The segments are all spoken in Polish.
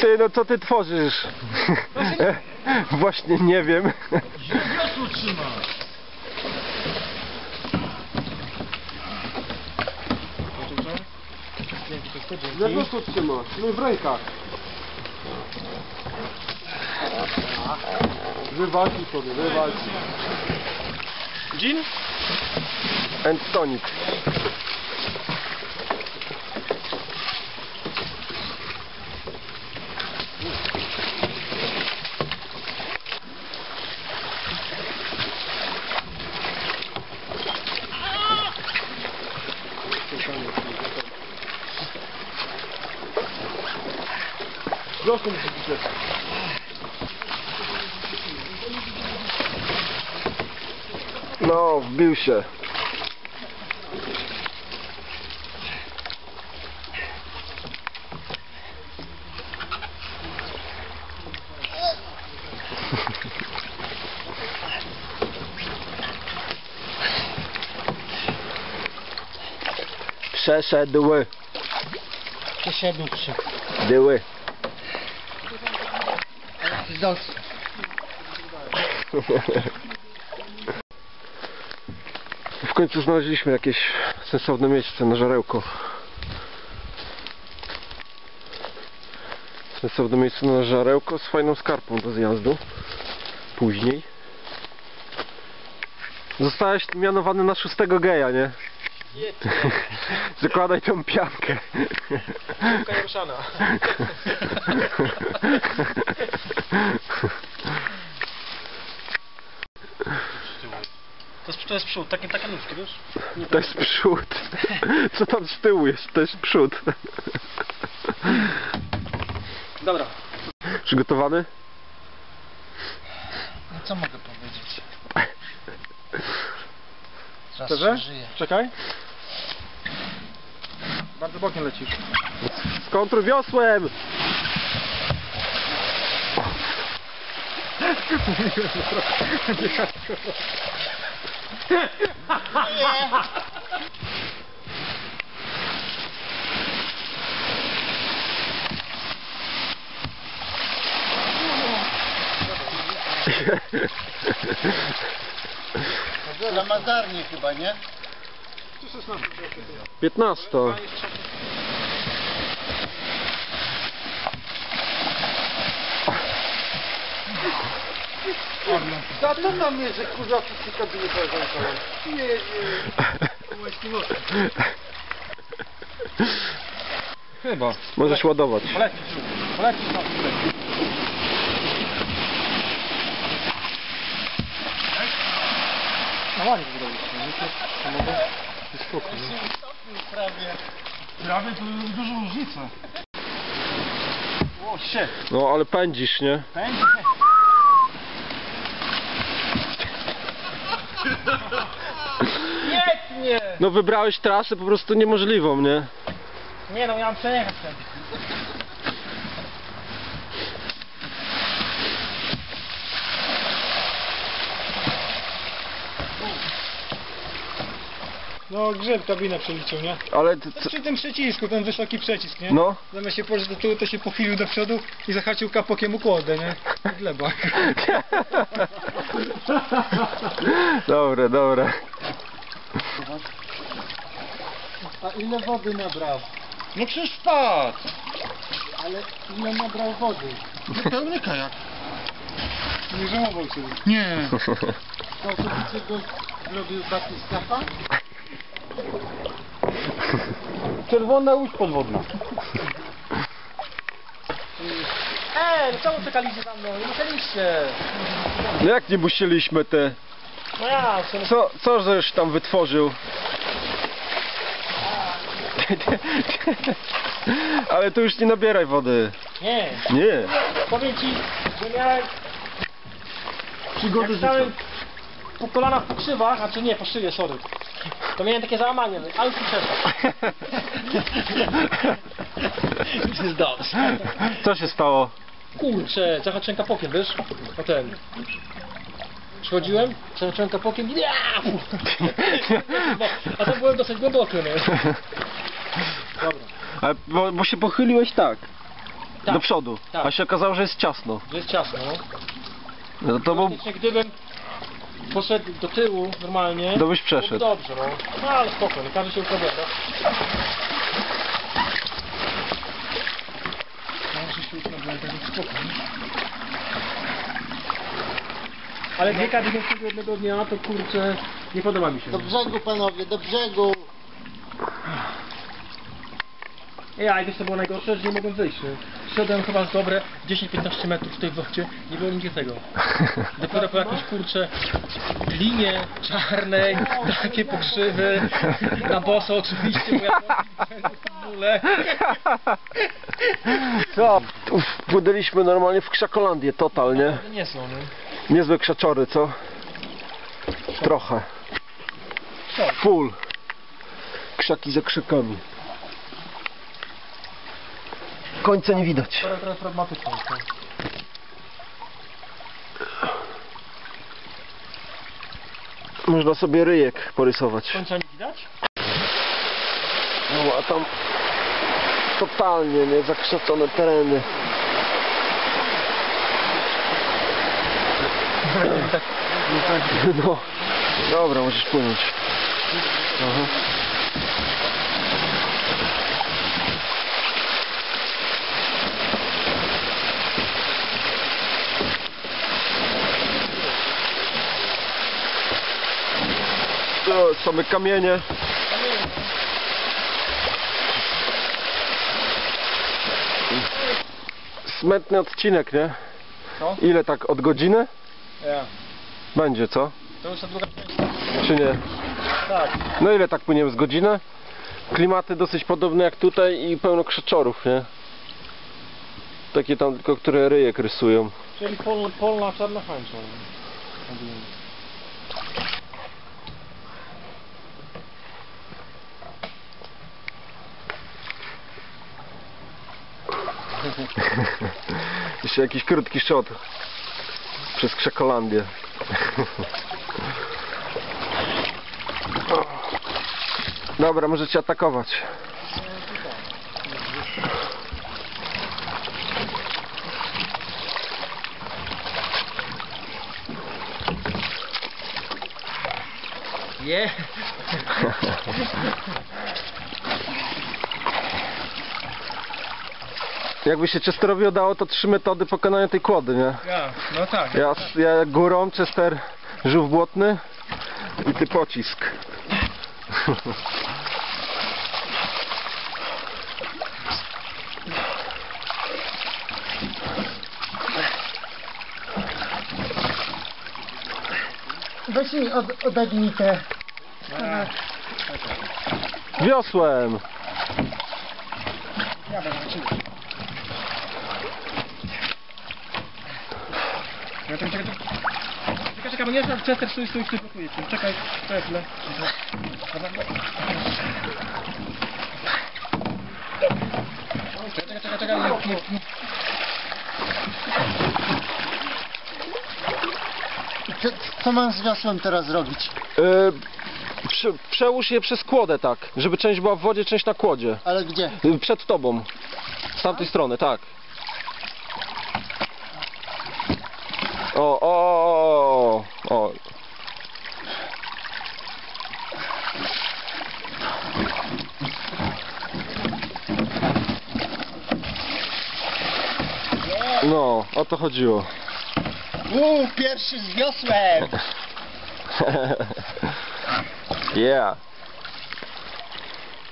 Ty, no co ty tworzysz? Właśnie nie wiem. Wiosło trzyma. Jak to trzymasz? No w rękach. Wywalczy sobie, wywalczy. Gin? And tonic. Proszę mi się No, wbił się. Przeszedł. Przeszedł przy. Dyły. W końcu znaleźliśmy jakieś sensowne miejsce na żarełko. Sensowne miejsce na żarełko z fajną skarpą do zjazdu. Później. Zostałeś mianowany na szóstego geja, nie? Zakładaj tą piankę. Piłka ruszana. To jest, to jest przód, takie, takie nóżki, wiesz? To jest przód. Co tam z tyłu jest? To jest przód. Dobra. Przygotowany? No co mogę powiedzieć? Szczerze? Czekaj. Bardzo bokiem lecisz. Skontruj wiosłem! Lamazarnie chyba, nie? 15. Za to na mnie, że kurwa wszyscy kabiny pojeżdżają. Nie, nie. Chyba. Możesz ładować. Polecisz. Polecisz tam. No ładnie zrobić. Jest spoko, nie? Prawie. Prawie to duża różnica. O, się. No ale pędzisz, nie? Pędzi. Nie, nie. No wybrałeś trasę po prostu niemożliwą, nie? Nie no, miałem przejechać ten. No grzeb kabinę przeliczył, nie? Ale ty, co, Przy tym przycisku, ten wysoki przycisk, nie? no. Zamiast się położyć do tyłu, to się pochylił do przodu i zahaczył kapokiem układę, nie? Gleba. Dobre, dobre. A ile wody nabrał? No przecież wpadł! Ale ile nabrał wody? Pełny kajak. Nie żałował się. Nie. Całkowicie go zrobił Batistafa? Czerwona łódź podwodna. Ej, no czemu czekaliście za mną? Nie musieliście. No jak nie musieliśmy te... No ja, sumie... Co, co żeś tam wytworzył? Ale tu już nie nabieraj wody. Nie, Nie. powiem ci, że miałem... Przygody Jak stałem po kolanach po krzywach, a czy nie, po szyję, sorry. To miałem takie załamanie, ale już przeszło. Dobrze. Co się stało? Kurczę, zahaczyłem kapokiem, wiesz? O ten. Przychodziłem, zahaczyłem kapokiem i... No, a to byłem dosyć głęboki, no. Dobra. Ale bo, bo się pochyliłeś tak. Tak. Do przodu. Tak. A się okazało, że jest ciasno. Że jest ciasno. No to bo, Faktycznie gdybym poszedł do tyłu normalnie, to byś byłoby przeszedł. dobrze, no. No ale spoko, nie każdy się opowiada. Każdy się opowiada, tak spoko. Ale biega biegającego jednego dnia, to kurczę, nie podoba mi się. Do brzegu panowie, do brzegu. Ja, i wiesz co było najgorsze, że nie mogłem wyjść. nie? Szedłem chyba z dobre 10-15 metrów w tej wodzie, nie było nigdzie tego. Dopiero po jakieś kurcze linie czarnej, takie pokrzywy, na boso oczywiście, bo ja w. Co? Wpłynęliśmy normalnie w krzakolandię, totalnie. Nie są, nie? Niezłe krzaczory, co? Trochę. Full. Krzaki za krzakami. Końca nie widać. Teraz, no. Można sobie ryjek porysować. Końca nie widać? No a tam totalnie nie zakrzeczone tereny. No, dobra, możesz płynąć. Aha. To same kamienie. Smętny odcinek, nie? Co? Ile tak od godziny? Ja. Będzie, co? To już ta druga. Czy nie? Tak. No ile tak płyniemy z godzinę? Klimaty dosyć podobne jak tutaj i pełno krzeczorów, nie? Takie tam tylko, które ryjek rysują. Czyli pol, polna czarna hańcza. Jeszcze jakiś krótki shot przez Krzekolandię. Dobra, możecie atakować. Nie. Jakby się Chesterowi udało, to trzy metody pokonania tej kłody, nie? Ja, no tak. Ja, ja górą, Chester żółw błotny i ty pocisk. Weź mi od, odegnij te. Wiosłem! Ja będę Ja tam czekaj, czekaj, czekaj, bo nie znam, Chester, stój, stój, stój, blokuje cię. Czekaj, czekaj chwilę. Dobra, dobra. Czekaj, czekaj, czekaj, nie, nie, nie. Co, co mam z wiosłem teraz zrobić? Yy, prze, przełóż je przez kłodę tak, żeby część była w wodzie, część na kłodzie. Ale gdzie? Yy, Przed tobą. Z tamtej strony, tak. O, o, o, o, o. No, o to chodziło. Uuu, pierwszy z wiosłem! yeah.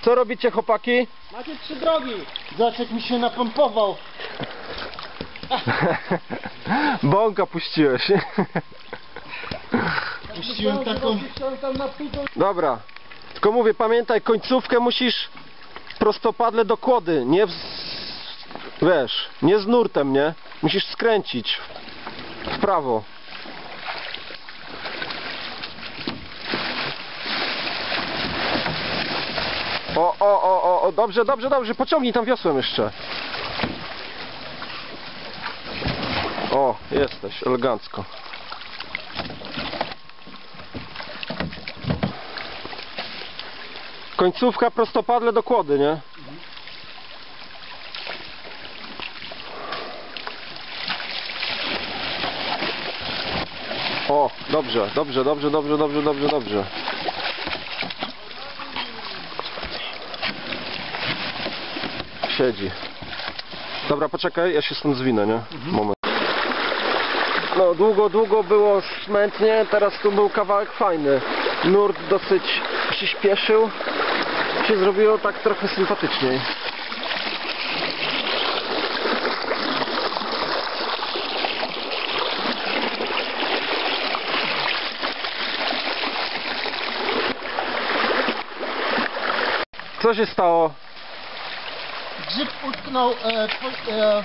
Co robicie chłopaki? Macie trzy drogi. Zobacz jak mi się napompował. Bąka puściłeś. Puściłem taką... Dobra. Tylko mówię, pamiętaj, końcówkę musisz prostopadle do kłody, nie w... Wiesz, nie z nurtem, nie? Musisz skręcić w prawo. O, o, o, o, dobrze, dobrze, dobrze, pociągnij tam wiosłem jeszcze. Jesteś, elegancko. Końcówka prostopadle do kłody, nie? O, dobrze, dobrze, dobrze, dobrze, dobrze, dobrze, dobrze. Siedzi. Dobra, poczekaj, ja się stąd zwinę, nie? Mhm. Moment. No, długo, długo było smętnie, teraz tu był kawałek fajny. Nurt dosyć przyspieszył. Się zrobiło tak trochę sympatyczniej. Co się stało? Grzyb utknął, e, po, e,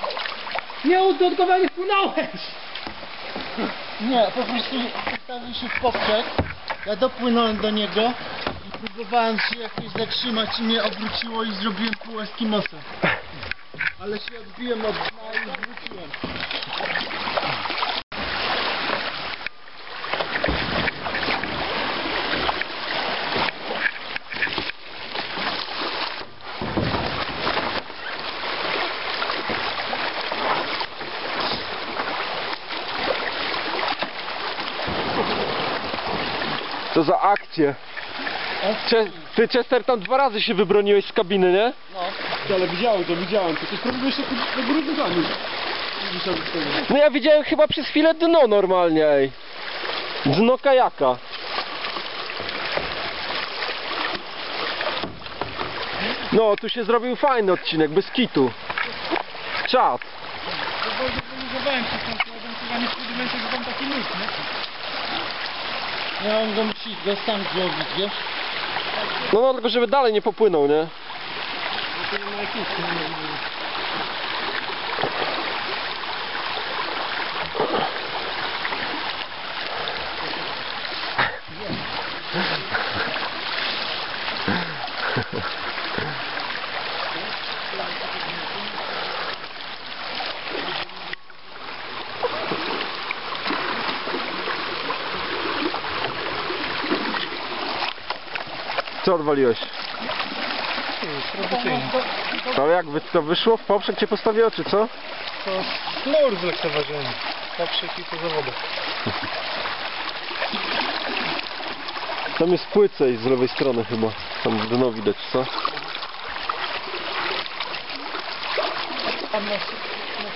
Nie udotkowanie wpłynąłeś! Nie, po prostu ustawił się w poprzek. Ja dopłynąłem do niego i próbowałem się jakoś zatrzymać i mnie obróciło i zrobiłem pół Eskimosa. Ale się odbiłem od dna i wróciłem. Co za akcję. Cze- ty Chester tam dwa razy się wybroniłeś z kabiny, nie? Ale widziałem to, widziałem. To spróbuj się do góry nogami. No ja widziałem chyba przez chwilę dno normalnie, ej. Dno kajaka. No, tu się zrobił fajny odcinek, bez kitu. Czad. Tą kładą, chyba nie spodziewałem się, że tam taki luz, nie? Ja on go musi go sam zrobić, wiesz? No, no tylko żeby dalej nie popłynął, nie? Co odwaliłeś? Ale jak wy- to wyszło? W poprzek cię postawiło, czy co? To sznur zlekceważyłem. Poprzek i po zawodach. Tam jest płycej z lewej strony chyba. Tam dno widać, co? Tam na, na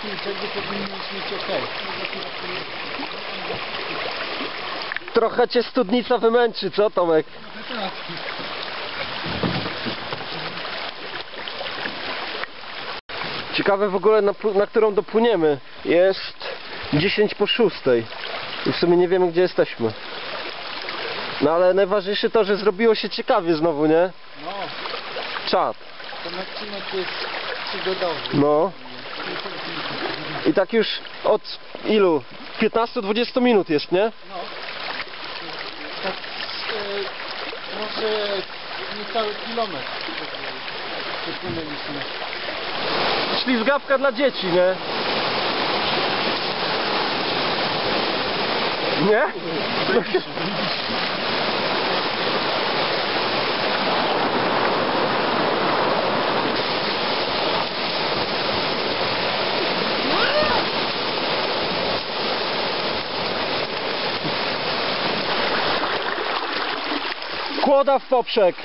tym brzegu powinniśmy mieć okej. Trochę cię studnica wymęczy, co Tomek? Ciekawe w ogóle na, na którą dopłyniemy. Jest 10 po 6. I w sumie nie wiemy gdzie jesteśmy. No ale najważniejsze to, że zrobiło się ciekawie znowu, nie? No, Czad. ten odcinek jest przygodowy. No. I tak już od ilu? 15-20 minut jest, nie? Tak, e, może niecały kilometr wypłynęliśmy. Ślizgawka dla dzieci, nie? Nie? Kłoda w poprzek.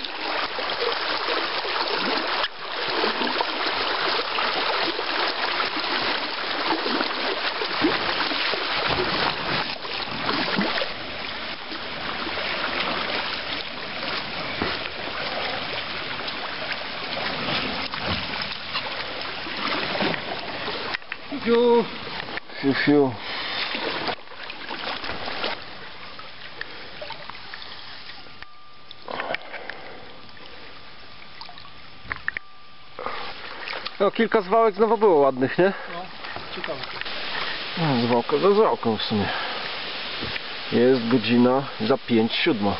Fiu. No, kilka zwałek znowu było ładnych, nie? Ciekawe. No, zwałka za zwałką w sumie. Jest godzina za 5 siódma.